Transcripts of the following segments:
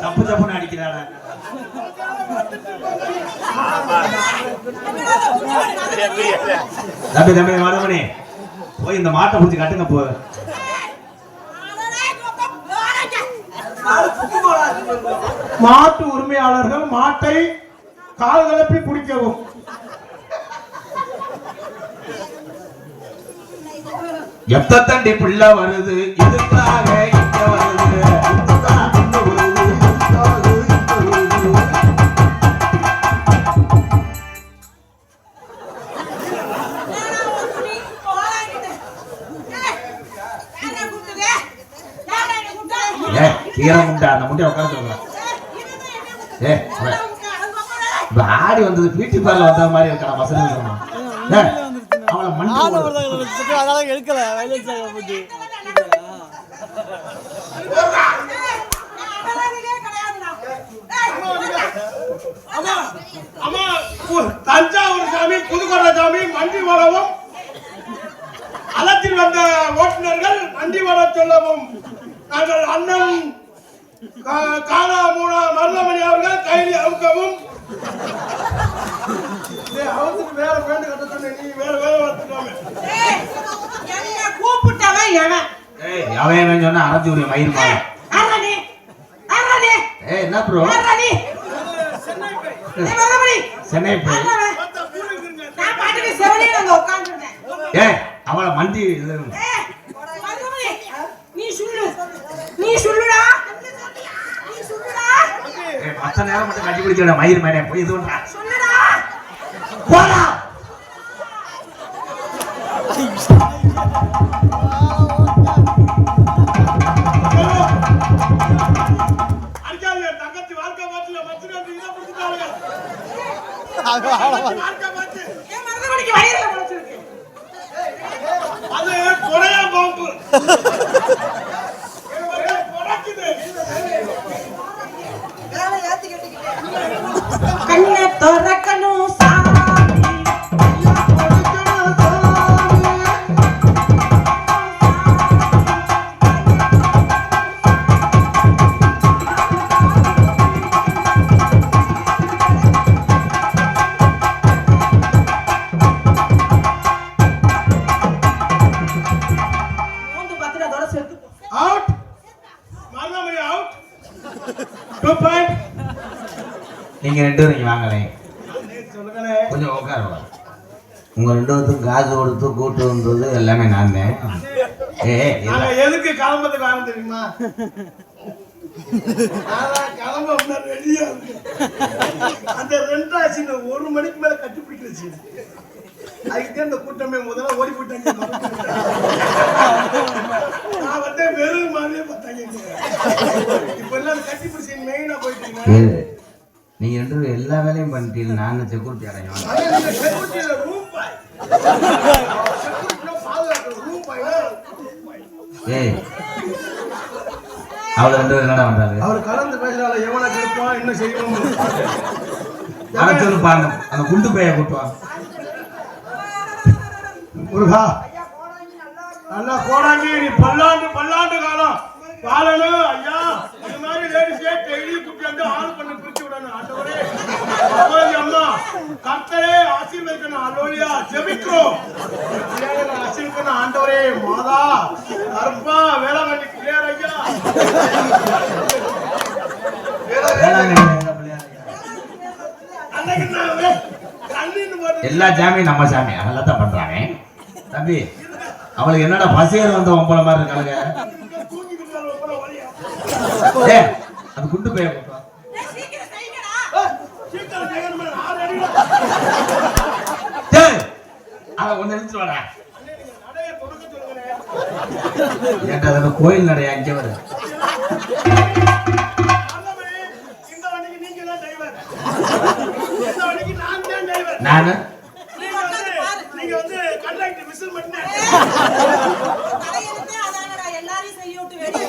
தப்பு தப்புன்னு அடிக்கிறாடா தம்பி தம்பி மருதமணி போய் இந்த மாட்டை பிடிச்சி கட்டுங்க போ. மாட்டு உரிமையாளர்கள் மாட்டை கால் கலப்பி குடிக்கவும். எத்தண்டி பிள்ளை வருது எதுக்காக இங்க வருது? கீரை முண்டை அந்த முட்டையை உட்கார சொல்றேன் ஏ இப்ப ஆடி வந்தது பியூட்டி பார்லர் வந்த மாதிரி இருக்கா வசதி அவளை மண்டி எடுக்கல. வயலன்ஸ் ஆக போட்டு. அம்மா கு- தஞ்சாவூர் சாமி புதுக்கோட்டை சாமி மண்டி வரவும் அலத்தில் வந்த ஓட்டுநர்கள் மண்டி வர சொல்லவும். நாங்கள் அண்ணன் கா- காணா மூணா மருதமணி அவர்கள் கைதி அவுக்கவும். டேய், அவத்துக்கு வேற பேண்ட் கட்ட சொன்னேன். நீ வேற வேலை வளர்த்துக்காம கூப்பிட்டவன் எவன்? ஏய் அவன் இவன் சொன்னா அரைஞ்சு ஒரு மயிர் மாலை அரணி அரணி ஏய் என்ன ப்ரோ அரணி சென்னை போய். நான் பாட்டுக்கு செவனே அங்க உட்கார்ந்துருந்தேன். ஏய் அவளை மண்டி நீ சொல்லு. நீ சொல்லுடா நீ சொல்லுடா மத்த நேரம் மட்டும் கட்டி பிடிக்கிற மயிர் மேலே போய் இது போடா. அடிக்காதீங்க. தங்கச்சி வாழ்க்கை ಎಲ್ಲ ತೊರಕ நீங்க ரெண்டு பேரும் இங்க சொல்லுங்கண்ணே கொஞ்சம் உட்காருவா உங்க ரெண்டு பேர்த்துக்கும் காசு கொடுத்து கூட்டு வந்தது எல்லாமே நான் தான் ஏ எதுக்கு கிளம்புறதுக்கு வரோம் தெரியுமா? கிளம்ப ரெடியா. அந்த ரெண்டாச்சு ஒரு மணிக்கு மேல கட்டி பிடிக்கிறச்சு அதுக்கு இந்த கூட்டமே முதல்ல ஓடி போயிட்டாங்க. நான் வந்து வெறும் மாதிரியே பார்த்தாங்க இப்ப எல்லாம் கட்டி பிடிச்சி மெயினா போயிட்டீங்க நீங்க ரெண்டு பேரும் எல்லா வேலையும் பண்ணிட்டீங்க நான் செக்யூரிட்டி அடையும் ஏய் அவளை ரெண்டு பேரும் என்னடா பண்றாரு? அவர் கலந்து பேசுறாரு எவனை கெடுப்பான் என்ன செய்யணும் அதை சொல்லு பாருங்க அந்த குண்டு பைய கூட்டுவான் முருகா நல்லா கோடாங்கி நீ பல்லாண்டு பல்லாண்டு காலம். வாழணும் ஐயா இது மாதிரி லேடிஸே டெய்லி குட்டி வந்து ஆள் பண்ணி அம்மா கர்த்தரே ஆசீர்வதிக்கணும் அல்லோலியா ஜெபிக்கிறோம். ஆசீர்வதிக்கணும் ஆண்டவரே மாதா கருப்பா வேளாங்கண்ணி பிள்ளையார் ஐயா எல்லா சாமியும் நம்ம சாமி அதெல்லாம் தான் பண்றாங்க தம்பி அவளுக்கு என்னடா பசியர் வந்த ஒம்பளை மாதிரி இருக்காளுங்க? அது குண்டு பைய கூட்டுவான் ஏய், சீக்கிரம் செய்யுங்கடா ஏய், சீக்கிரம் செய்யணுமே, ஆறு அடியில. ஏய் அவன் கொஞ்சம் நினைச்சு வாடா நடைய தொடக்க சொல்லுங்கண்ணே. ஏன்டா அது கோயில் நடையா இங்கே வர ஆண்டவரே, இந்த வண்டிக்கு நீங்க தான் driver. இந்த வண்டிக்கு நான் தான் driver. நானு நீங்க வந்து- நீங்க வந்து conductor whistle மட்டும் தலையெழுத்தே அதானடா, எல்லாரையும் செய்ய விட்டு வெளியே.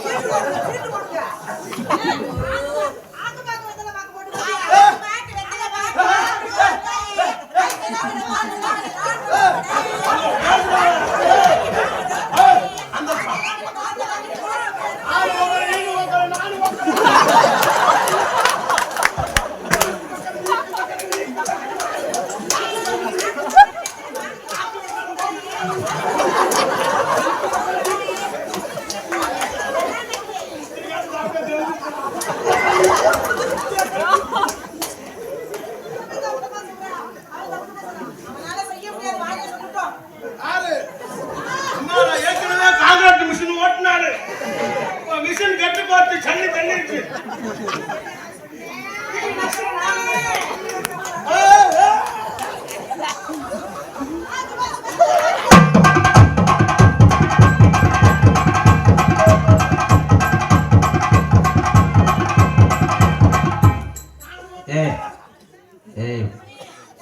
ஏய் ஏய்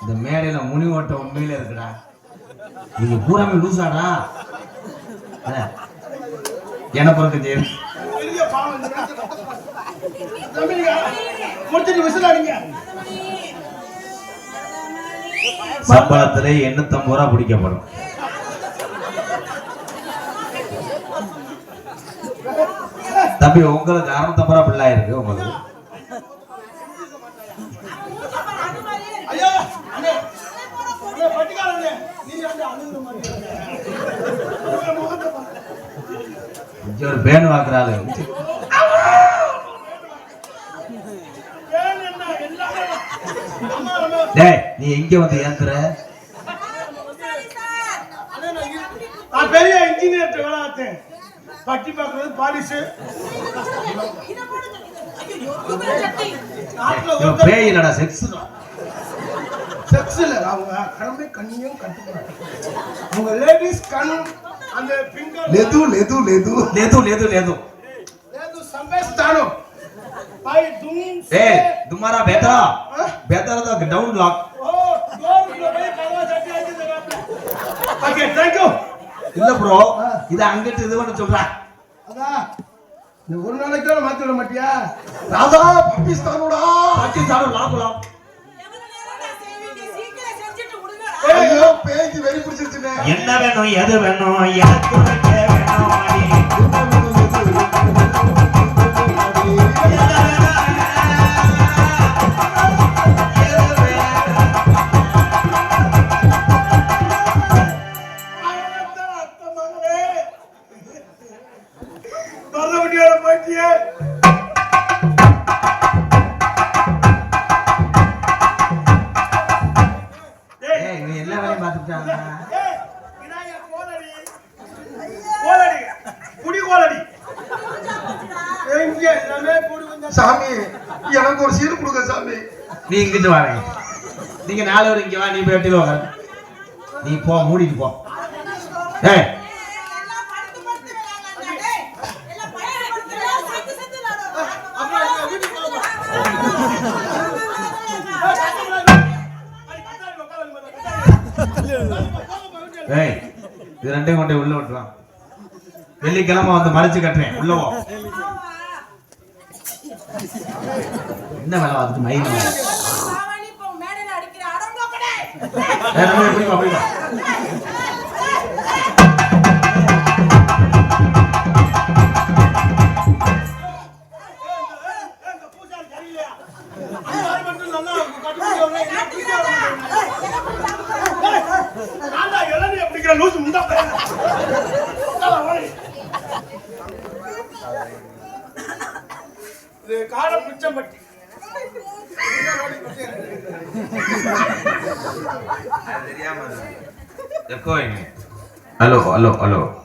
இந்த மேடையில முனி ஓட்ட உண்மையில இருக்குடா. நீங்க பூராமே லூசாடா? என்ன பிறகு செய்யும் சம்பளத்துல எண்ணூத்தம்பது ரூபா பிடிக்கப்படும். தம்பி உங்களுக்கு அறுநூத்தம்பது ரூபா பிள்ளை இருக்கு உங்களுக்கு. நீங்க வந்து அழுகுற மாதிரி உங்க முகத்தை பாருங்க. இங்க ஒரு பேன் அம்மா டேய் நீ எங்க வந்து ஏத்துற பெரிய இன்ஜினியர் வேலை பார்த்தேன். பட்டி பார்க்கறது ஒருத்தர் பேய் இல்லடா செக்ஸ் செக்ஸ்ல அவங்க கடமை கண்ணியும் கட்டுக்கிறாங்க அவங்க லேடிஸ் கண் లేదు లేదు లేదు లేదు లేదు లేదు ఏ దుమారా బేతరా బేతరా ద డౌన్ లాక్ ఓకే தேங்க் யூ இல்ல ப்ரோ இத அங்கிட்ட இது பண்ண சொல்றா. அதா ஒரு நாளைக்கு மாத்திட மாட்டியா? ராதா பாகிஸ்தானோட. பாகிஸ்தானோட லாகுலாம் வெறி என்ன வேணும் எது வேணும்? எனக்கு வேணும்? நீ இங்கிட்டு வாங்க நீங்க நாலு பேர் இங்க வா நீ போய் வெட்டில உட்காரு நீ போ மூடிட்டு போ. போக ஏய் இது ரெண்டையும் கொண்டு உள்ள விட்டுவான் வெள்ளிக்கிழமை வந்து மறைச்சு கட்டுறேன். உள்ள போ. என்ன வேலை அதுக்கு மயில் காரம் அப்படி பிச்சம்பட்டி Aló, aló, aló.